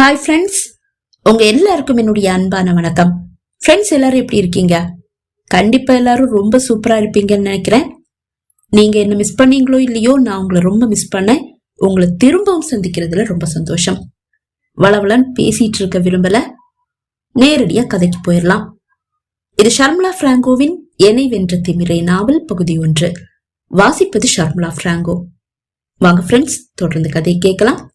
Hi friends உங்க எல்லாருக்கும் என்னுடைய அன்பான வணக்கம். ஃப்ரெண்ட்ஸ் எல்லாரும் எப்படி இருக்கீங்க? கண்டிப்பா எல்லாரும் ரொம்ப சூப்பரா இருப்பீங்கன்னு நினைக்கிறேன். நீங்க என்ன மிஸ் பண்ணீங்களோ இல்லையோ நான் உங்களை ரொம்ப மிஸ் பண்ணேன். உங்களை திரும்பவும் சந்திக்கிறதுல ரொம்ப சந்தோஷம். வளவளன்னு பேசிட்டு இருக்க விரும்பல. நேரடியா கதைக்கு போயிடலாம் இது ஷர்மிளா பிராங்கோவின் என்னை வென்ற திமிரை நாவல் பகுதி ஒன்று. வாசிப்பது ஷர்மிளா பிராங்கோ. வாங்க ஃப்ரெண்ட்ஸ் தொடர்ந்து கதை கேட்கலாம்.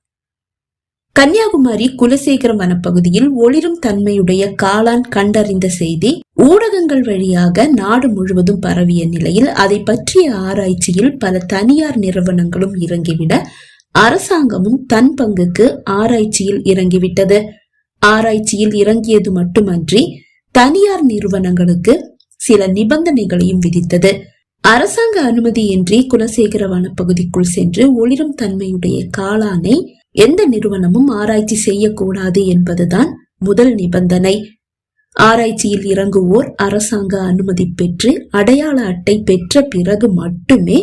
கன்னியாகுமரி குலசேகரம் வனப்பகுதியில் ஒளிரும் தன்மையுடைய காளான் கண்டறிந்த செய்தி ஊடகங்கள் வழியாக நாடு முழுவதும் பரவிய நிலையில் அதை பற்றிய ஆராய்ச்சியில் பல தனியார் நிறுவனங்களும் இறங்கிவிட அரசாங்கமும் தன் பங்குக்கு ஆராய்ச்சியில் இறங்கிவிட்டது. ஆராய்ச்சியில் இறங்கியது மட்டுமன்றி தனியார் நிறுவனங்களுக்கு சில நிபந்தனைகளையும் விதித்தது. அரசாங்க அனுமதியின்றி குலசேகர வனப்பகுதிக்குள் சென்று ஒளிரும் தன்மையுடைய காளானை எந்த நிறுவனமும் ஆராய்ச்சி செய்யக்கூடாது என்பதுதான் முதல் நிபந்தனை. ஆராய்ச்சியில் இறங்குவோர் அரசாங்க அனுமதி பெற்று அடையாள அட்டை பெற்ற பிறகு மட்டுமே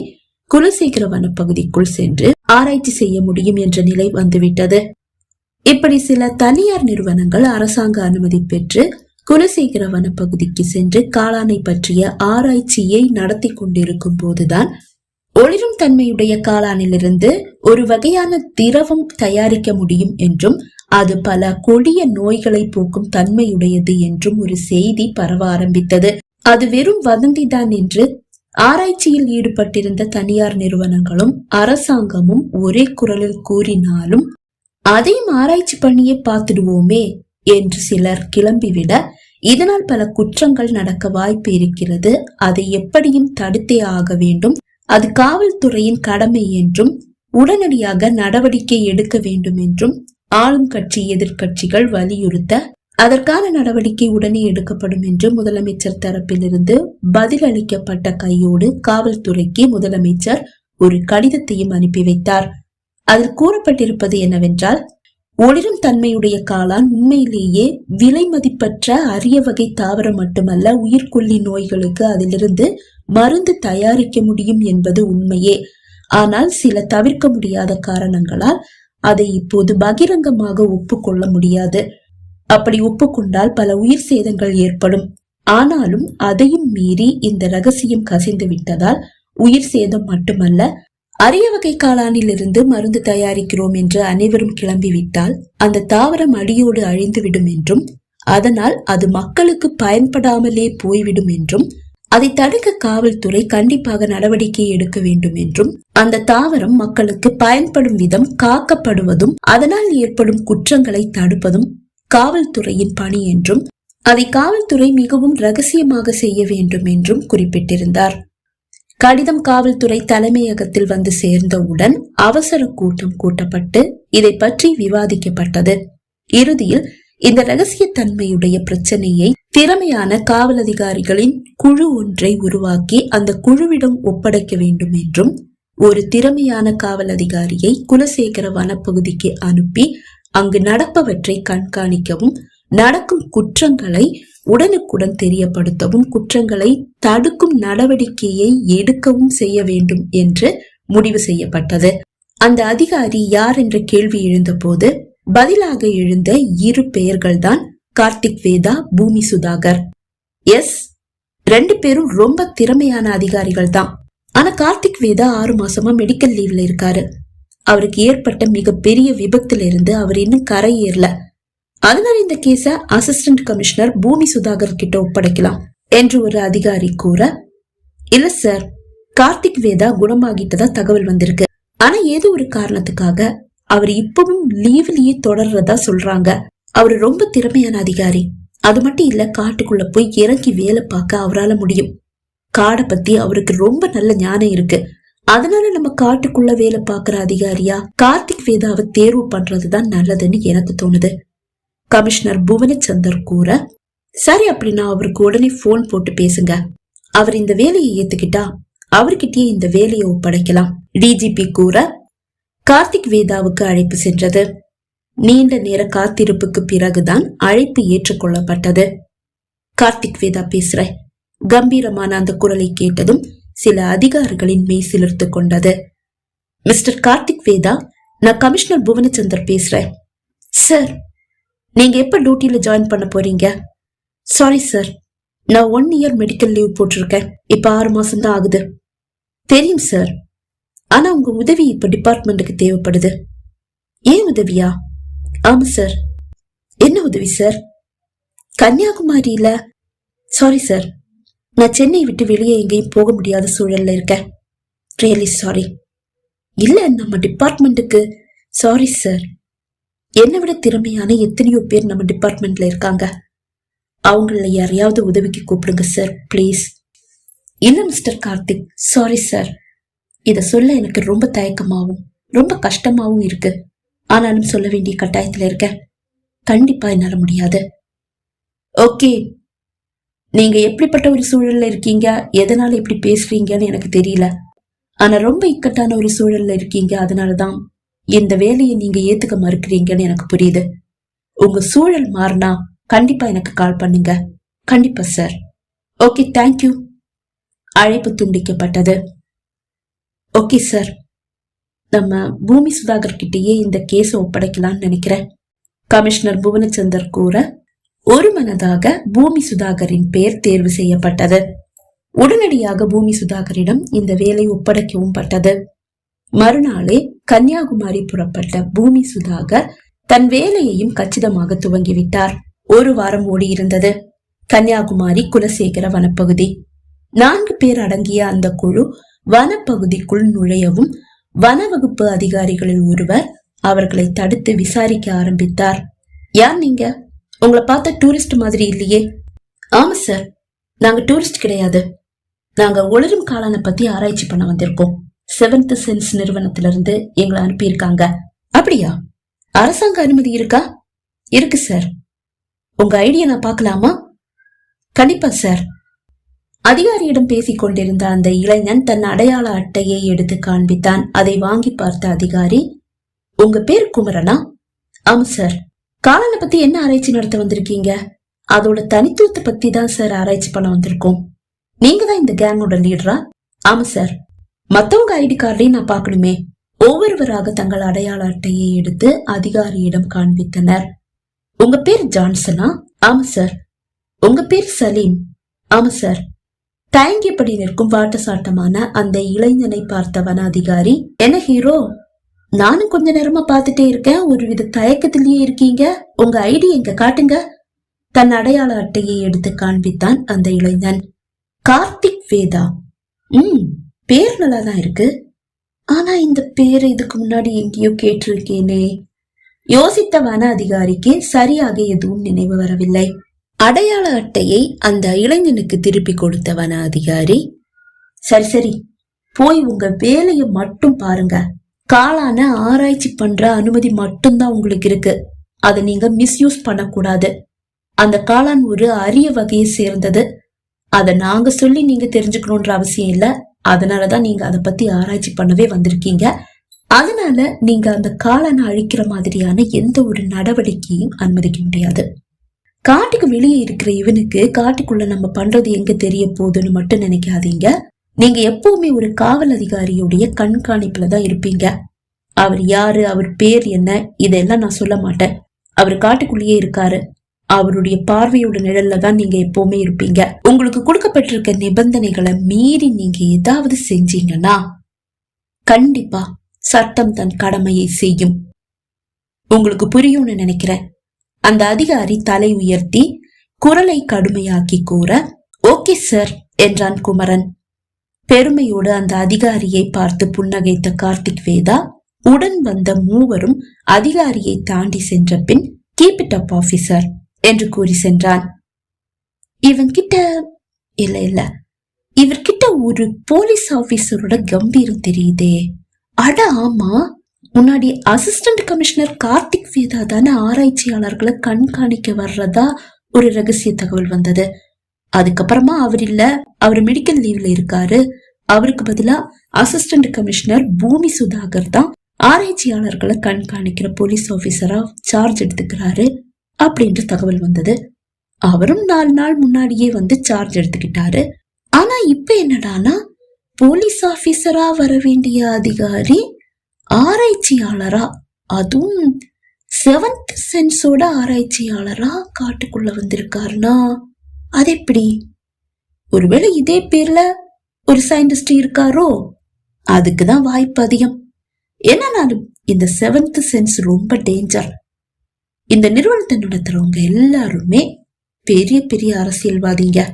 குலசேகர வனப்பகுதிக்குள் சென்று ஆராய்ச்சி செய்ய முடியும் என்ற நிலை வந்துவிட்டது. இப்படி சில தனியார் நிறுவனங்கள் அரசாங்க அனுமதி பெற்று குலசேகர வனப்பகுதிக்கு சென்று காளானை பற்றிய ஆராய்ச்சியை நடத்தி கொண்டிருக்கும் போதுதான் ஒளிரும் தன்மையுடைய காளானிலிருந்து ஒரு வகையான திரவம் தயாரிக்க முடியும் என்றும் அது பல கொடிய நோய்களை போக்கும் தன்மையுடையது என்றும் ஒரு செய்தி பரவ ஆரம்பித்தது. அது வெறும் வதந்திதான் என்று ஆராய்ச்சியில் ஈடுபட்டிருந்த தனியார் நிறுவனங்களும் அரசாங்கமும் ஒரே குரலில் கூறினாலும் அதையும் ஆராய்ச்சி பண்ணியே பார்த்துடுவோமே என்று சிலர் கிளம்பிவிட இதனால் பல குற்றங்கள் நடக்க வாய்ப்பு இருக்கிறது. அதை எப்படியும் தடுத்தே ஆக வேண்டும். அது காவல்துறையின் கடமை என்றும் உடனடியாக நடவடிக்கை எடுக்க வேண்டும் என்றும் ஆளும் கட்சி எதிர்கட்சிகள் வலியுறுத்த அதற்கான நடவடிக்கை உடனே எடுக்கப்படும் என்று முதலமைச்சர் தரப்பிலிருந்து பதில் அளிக்கப்பட்ட கையோடு காவல்துறைக்கு முதலமைச்சர் ஒரு கடிதத்தையும் அனுப்பி வைத்தார். அதில் கூறப்பட்டிருப்பது என்னவென்றால் ஒளிரும் தன்மையுடைய காளான் உண்மையிலேயே விலை மதிப்பற்ற அரிய வகை தாவரம் மட்டுமல்ல உயிர்கொல்லி நோய்களுக்கு அதிலிருந்து மருந்து தயாரிக்க முடியும் என்பது உண்மையே. ஆனால் சில தவிர்க்க முடியாத காரணங்களால் அதை இப்போது பகிரங்கமாக ஒப்புக்கொள்ள முடியாது. அப்படி ஒப்புக்கொண்டால் பல உயிர் சேதங்கள் ஏற்படும். ஆனாலும் அதையும் மீறி இந்த ரகசியம் கசிந்து விட்டதால் உயிர் சேதம் மட்டுமல்ல அரிய வகை காளானிலிருந்து மருந்து தயாரிக்கிறோம் என்று அனைவரும் கிளம்பிவிட்டால் அந்த தாவரம் அடியோடு அழிந்துவிடும் என்றும் அதனால் அது மக்களுக்கு பயன்படாமலே போய்விடும் என்றும் அதை தடுக்க காவல்துறை கண்டிப்பாக நடவடிக்கை எடுக்க வேண்டும் என்றும் அந்த தாவரம் மக்களுக்கு பயன்படும் விதம் காக்கப்படுவதும் அதனால் ஏற்படும் குற்றங்களை தடுப்பதும் காவல்துறையின் பணி என்றும் அதை காவல்துறை மிகவும் ரகசியமாக செய்ய வேண்டும் என்றும் குறிப்பிட்டிருந்தார். கடிதம் காவல்துறை தலைமையகத்தில் வந்து சேர்ந்தவுடன் அவசர கூட்டம் கூட்டப்பட்டு இதை பற்றி விவாதிக்கப்பட்டது. இறுதியில் இந்த ரகசியத்தன்மையுடைய பிரச்சனையை திறமையான காவல் அதிகாரிகளின் குழு ஒன்றை உருவாக்கி அந்த குழுவிடம் ஒப்படைக்க வேண்டும் என்றும் ஒரு திறமையான காவல் அதிகாரியை குலசேகர வனப்பகுதிக்கு அனுப்பி அங்கு நடப்பவற்றை கண்காணிக்கவும் நடக்கும் குற்றங்களை உடனுக்குடன் தெரியப்படுத்தவும் குற்றங்களை தடுக்கும் நடவடிக்கையை எடுக்கவும் செய்ய வேண்டும் என்று முடிவு செய்யப்பட்டது. அந்த அதிகாரி யார் என்ற கேள்வி எழுந்தபோது பதிலாக எழுந்த இரு பெயர்கள்தான் கார்த்திக் வேதா பூமி சுதாகர். எஸ். ரெண்டு பேரும் ரொம்ப திறமையான அதிகாரிகள் தான் ஆனா கார்த்திக் வேதா ஆறு மாசமா மெடிக்கல் லீவ்ல இருக்காரு. அவருக்கு ஏற்பட்ட மிகப்பெரிய விபத்துல இருந்து அவர் இன்னும் கரை ஏறல. அதனால இந்த கேஸ அசிஸ்டன்ட் கமிஷனர் பூமி சுதாகர் கிட்ட ஒப்படைக்கலாம் என்று ஒரு அதிகாரி கூற இல்ல சார் கார்த்திக் வேதா குணமாகிட்டதா தகவல் வந்திருக்கு. ஆனா ஏதோ ஒரு காரணத்துக்காக அவர் இப்பவும் லீவ்லயே தொடர்றதா சொல்றாங்க. அவர் ரொம்ப திறமையான அதிகாரி. அது மட்டும் இல்ல காட்டுக்குள்ள போய் இறங்கி வேலை பார்க்க அவரால முடியும். காடை பத்தி அவருக்கு ரொம்ப நல்ல ஞானம் இருக்கு. அதனால நம்ம காட்டுக்குள்ள வேலை பார்க்கற அதிகாரியா கார்த்திக் வேதாவை தேர்வு பண்றதுதான் நல்லதுன்னு எனக்கு தோணுது. கமிஷனர் புவனச்சந்தர் கூற சரி அப்படின்னா அவருக்கு உடனே போன் போட்டு பேசுங்க. அவர் இந்த வேலையை ஏத்துக்கிட்டா அவர்கிட்டயே இந்த வேலையை ஒப்படைக்கலாம். டிஜிபி கூற கார்த்திக் வேதாவுக்கு அழைப்பு சென்றது. நீண்ட நேர காத்திருப்புக்கு பிறகுதான் அழைப்பு ஏற்றுக்கொள்ளப்பட்டது. கார்த்திக் வேதா பேசுற கம்பீரமான அந்த குரலை கேட்டதும் சில அதிகாரிகளின் மெய் சிலிர்த்து கொண்டது. மிஸ்டர் கார்த்திக் வேதா நான் கமிஷனர் புவனச்சந்தர் பேசுறேன் சார் நீங்க எப்ப டியூட்டியில ஜாயின் பண்ண போறீங்க? சாரி சார் நான் ஒன் இயர் மெடிக்கல் லீவ் போட்டிருக்கேன். இப்ப ஆறு மாசம் தான் ஆகுது. தெரியும் சார் ஆனா உங்க உதவி இப்ப டிபார்ட்மெண்ட்டுக்கு தேவைப்படுது. ஏன் உதவியா? ஆமா சார் என்ன உதவி சார் கன்னியாகுமரியில சாரி சார் நான் சென்னை விட்டு வெளியே எங்கேயும் போக முடியாத சூழல்ல இருக்கேன். ரியலி சாரி இல்ல நம்ம டிபார்ட்மெண்ட்டுக்கு சாரி சார் என்னை விட திறமையான எத்தனையோ பேர் நம்ம டிபார்ட்மெண்ட்ல இருக்காங்க. அவங்கள யாரையாவது உதவிக்கு கூப்பிடுங்க சார் ப்ளீஸ் இல்ல மிஸ்டர் கார்த்திக் சாரி சார் இதை சொல்ல எனக்கு ரொம்ப தயக்கமாகவும் ரொம்ப கஷ்டமாகவும் இருக்கு. ஆனாலும் சொல்ல வேண்டிய கட்டாயத்துல இருக்கேன் கண்டிப்பா என்னால முடியாது. ஓகே. நீங்க எப்படிப்பட்ட ஒரு சூழல்ல இருக்கீங்க? எதனால இப்படி பேசுறீங்கன்னு எனக்கு தெரியல. ஆனா ரொம்ப இக்கட்டான ஒரு சூழல்ல இருக்கீங்க. அதனாலதான் இந்த வேலையை நீங்க ஏத்துக்க மறுக்கிறீங்கன்னு எனக்கு புரியுது. உங்க சூழல் மாறினா கண்டிப்பா எனக்கு கால் பண்ணுங்க. கண்டிப்பா சார். ஓகே தேங்க்யூ அழைப்பு துண்டிக்கப்பட்டது. Okay sir. நம்ம பூமி சுதாகர் கிட்டேயே இந்த கேஸை ஒப்படைக்கலாம்னு நினைக்கிறேன். கமிஷனர் புவனச்சந்தர் கூற ஒரு மனதாக பூமி சுதாகரின் பெயர் தேர்வு செய்யப்பட்டது. உடனடியாக பூமி சுதாகரிடம் இந்த வேலை ஒப்படைக்கவும் பட்டது. மறுநாளே கன்னியாகுமரி புறப்பட்ட பூமி சுதாகர் தன் வேலையையும் கச்சிதமாக துவங்கிவிட்டார். ஒரு வாரம் ஓடியிருந்தது. கன்னியாகுமரி குலசேகர வனப்பகுதி. நான்கு பேர் அடங்கிய அந்த குழு வனப்பகுதிக்குள் நுழையவும் வனவகுப்பு அதிகாரிகளில் ஒருவர் அவர்களை தடுத்து விசாரிக்க ஆரம்பித்தார். யார் நீங்க? உங்களை பார்த்த டூரிஸ்ட் மாதிரி இல்லையே. ஆமா சார் நாங்க டூரிஸ்ட் கிடையாது. நாங்க ஒளிரும் காலான பத்தி ஆராய்ச்சி பண்ண வந்திருக்கோம். செவன்த் சென்ஸ் நிறுவனத்திலிருந்து எங்களை அனுப்பியிருக்காங்க. அப்படியா? அரசாங்க அனுமதி இருக்கா? இருக்கு சார் உங்க ஐடியா நான் பார்க்கலாமா? கண்டிப்பா சார் அதிகாரியிடம் பேசிக் கொண்டிருந்த அந்த இளைஞன் தன் அடையாள அட்டையை எடுத்து காண்பித்தான். அதை வாங்கி பார்த்த அதிகாரி உங்க பேர் குமரனா? ஆமா சார் காலனை பத்தி என்ன ஆராய்ச்சி நடத்த வந்திருக்கீங்க? அதோட தனித்துவத்தை பத்தி தான் சார் ஆராய்ச்சி பண்ண வந்திருக்கோம். நீங்க தான் இந்த கேங்கோட லீடரா? ஆமா சார் மத்தவங்க ஐடி கார்டையும் நான் பார்க்கணுமே? ஒவ்வொருவராக தங்கள் அடையாள அட்டையை எடுத்து அதிகாரியிடம் காண்பித்தனர். உங்க பேர் ஜான்சனா? ஆமா சார் உங்க பேர் சலீம்? ஆமா சார் தயங்கியபடி நிற்கும் வாட்டசாட்டமான அந்த இளைஞனை பார்த்த வன அதிகாரி என்ன ஹீரோ? நானும் கொஞ்ச நேரமா பார்த்துட்டே இருக்கேன். ஒரு வித தயக்கத்திலேயே இருக்கீங்க. உங்க ஐடி எங்க காட்டுங்க. தன் அடையாள அட்டையை எடுத்து காண்பித்தான் அந்த இளைஞன். கார்த்திக் வேதா. ம் பேர் நல்லா தான் இருக்கு. ஆனா இந்த பேர் இதுக்கு முன்னாடி எங்கேயோ கேட்டிருக்கேனே. யோசித்த வன அதிகாரிக்கு சரியாக எதுவும் நினைவு வரவில்லை. அடையாள அட்டையை அந்த இளைஞனுக்கு திருப்பி கொடுத்த வன அதிகாரி? சரி சரி. போய் உங்க வேலையை மட்டும் பாருங்க. காலான ஆராய்ச்சி பண்ற அனுமதி மட்டும்தான் உங்களுக்கு இருக்கு. அதை நீங்க மிஸ்யூஸ் பண்ணக்கூடாது. அந்த காளான் ஒரு அரிய வகையை சேர்ந்தது. அதை நாங்க சொல்லி நீங்க தெரிஞ்சுக்கணுன்ற அவசியம் இல்ல. அதனாலதான் நீங்க அதை பத்தி ஆராய்ச்சி பண்ணவே வந்திருக்கீங்க. அதனால நீங்க அந்த காளானை அழிக்கிற மாதிரியான எந்த ஒரு நடவடிக்கையும் அனுமதிக்க முடியாது. காட்டுக்கு வெளியே இருக்கிற இவனுக்கு காட்டுக்குள்ள நம்ம பண்றது எங்க தெரிய போகுதுன்னு மட்டும் நினைக்காதீங்க. நீங்க எப்பவுமே ஒரு காவல் அதிகாரியுடைய கண்காணிப்புல தான் இருப்பீங்க. அவர் யாரு அவர் பேர் என்ன இதெல்லாம் நான் சொல்ல மாட்டேன். அவர் காட்டுக்குள்ளேயே இருக்காரு. அவருடைய பார்வையோட நிழல்ல தான் நீங்க எப்பவுமே இருப்பீங்க. உங்களுக்கு கொடுக்கப்பட்டிருக்க நிபந்தனைகளை மீறி நீங்க ஏதாவது செஞ்சீங்கன்னா கண்டிப்பா சட்டம் தன் கடமையை செய்யும். உங்களுக்கு புரியும்னு நினைக்கிறேன். அந்த அதிகாரி தலை உயர்த்தி குரலை கடுமையாக்கி கூற ஓகே சார் என்றான் குமரன். பெருமையோடு அந்த அதிகாரியை பார்த்து புன்னகைத்த கார்த்திக் வேதா உடன் வந்த மூவரும் அதிகாரியை தாண்டி சென்ற பின் கீப் இட் அப் ஆபீசர் என்று கூறி சென்றான். இவன் கிட்ட இல்ல இல்ல. இவர்கிட்ட ஒரு போலீஸ் ஆபீசரோட கம்பீரம் தெரியுதே. அட ஆமா. முன்னாடி அசிஸ்டன்ட் கமிஷனர் கார்த்திக் வேதா தானே ஆராய்ச்சியாளர்களை கண்காணிக்க வர்றதா ஒரு ரகசிய தகவல் வந்தது. அதுக்கப்புறமா அவர் இல்ல அவர் மெடிக்கல் லீவ்ல இருக்காரு. அவருக்கு பதிலா அசிஸ்டன்ட் கமிஷனர் பூமி சுதாகர் தான் ஆராய்ச்சியாளர்களை கண்காணிக்கிற போலீஸ் ஆபீசரா சார்ஜ் எடுத்துக்கிறாரு அப்படின்ற தகவல் வந்தது. அவரும் நாலு நாள் முன்னாடியே வந்து சார்ஜ் எடுத்துக்கிட்டாரு. ஆனா இப்ப என்னடானா போலீஸ் ஆபீசரா வர வேண்டிய அதிகாரி ஆராய்ச்சியாளரா? அதுவும் செவன்த் சென்ஸோட ஆராய்ச்சியாளரா காட்டுக்குள்ள வந்திருக்காருனா? அது எப்படி? ஒருவேளை இதே பேர்ல ஒரு சயின்டிஸ்ட் இருக்காரோ? அதுக்குதான் வாய்ப்பு அதிகம். என்னன்னாலும் இந்த செவன்த் சென்ஸ் ரொம்ப டேஞ்சர் இந்த நிறுவனத்தை நடத்துறவங்க எல்லாருமே பெரிய பெரிய அரசியல்வாதிங்க.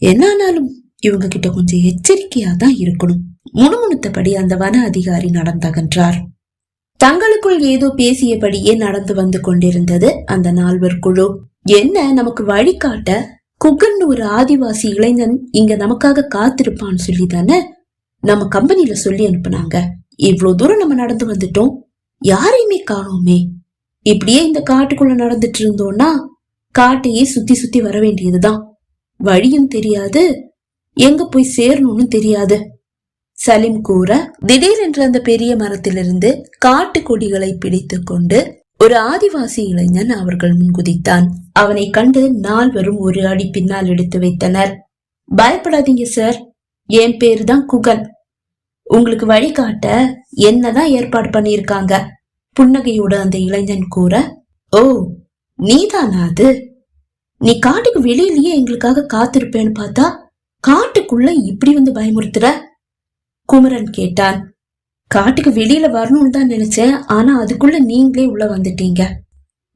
என்னானாலும் இவங்க கிட்ட கொஞ்சம் எச்சரிக்கையா தான் இருக்கணும். முணுமுணுத்தபடி அந்த வன அதிகாரி நடந்தகன்றார். தங்களுக்குள் ஏதோ பேசியபடியே நடந்து வந்து கொண்டிருந்தது அந்த நால்வர் குழு. என்ன நமக்கு வழிகாட்ட? குகன் ஒரு ஆதிவாசி இளைஞன் இங்க நமக்காக காத்திருப்பான்னு சொல்லி தானே நம்ம கம்பெனில சொல்லி அனுப்புனாங்க. இவ்வளவு தூரம் நம்ம நடந்து வந்துட்டோம். யாரையுமே காணோமே. இப்படியே இந்த காட்டுக்குள்ள நடந்துட்டு இருந்தோம்னா காட்டையே சுத்தி சுத்தி வர வேண்டியதுதான். வழியும் தெரியாது. எங்க போய் சேரணும்னு தெரியாது. சலிம் கூற திடீரென்று அந்த பெரிய மரத்திலிருந்து காட்டு கொடிகளை பிடித்து கொண்டு ஒரு ஆதிவாசி இளைஞன் அவர்கள் முன் குதித்தான். அவனை கண்டு நால்வரும் ஒரு அடி பின்னால் எடுத்து வைத்தனர். பயப்படாதீங்க சார் என் பேரு தான் குகன். உங்களுக்கு வழிகாட்ட என்னதான் ஏற்பாடு பண்ணியிருக்காங்க? புன்னகையோட அந்த இளைஞன் கூற ஓ நீதானா அது? நீ காட்டுக்கு வெளியிலேயே எங்களுக்காக காத்திருப்பேன்னு பார்த்தா காட்டுக்குள்ள இப்படி வந்து பயமுறுத்துற? குமரன் கேட்டான். காட்டுக்கு வெளியில வரணும்னு தான் நினைச்சேன் ஆனா அதுக்குள்ள நீங்களே உள்ள வந்துட்டீங்க.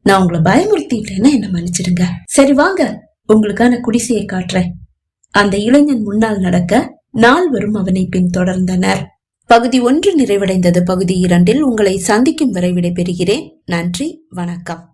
நான் உங்களை பயமுறுத்திட்டேன்னா என்ன மன்னிச்சிடுங்க. சரி வாங்க உங்களுக்கான குடிசையை காட்டுறேன். அந்த இளைஞன் முன்னால் நடக்க நால்வரும் அவனை பின்தொடர்ந்தனர். பகுதி ஒன்று நிறைவடைந்தது. பகுதி இரண்டில் உங்களை சந்திக்கும் வரை விடைபெறுகிறேன். நன்றி வணக்கம்.